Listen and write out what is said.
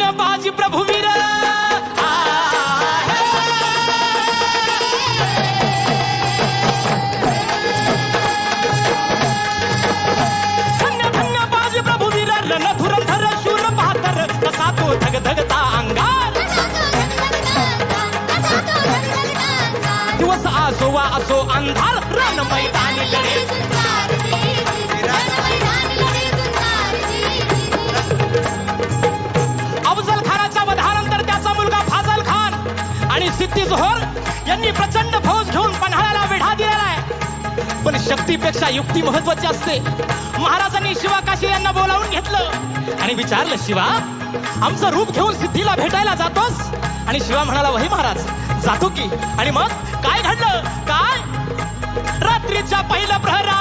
बाजी प्रभुवीर हे. धगधगता अंगार। दिवस असो वा असो अंधार रण मैदानी लढे। आणि सिद्धी जोहर यांनी प्रचंड फौज घेऊन पन्हाळ्याला वेढा दिलेला आहे. पण शक्तीपेक्षा युक्ती महत्वाची असते. महाराजांनी शिवा काशी यांना बोलावून घेतलं. आणि विचारलं शिवा आमचं रूप घेऊन सिद्धीला भेटायला जातोस? आणि शिवा म्हणाला वही महाराज जातो की. आणि मग काय घडलं? काय? रात्रीच्या पहिल्या प्रहरा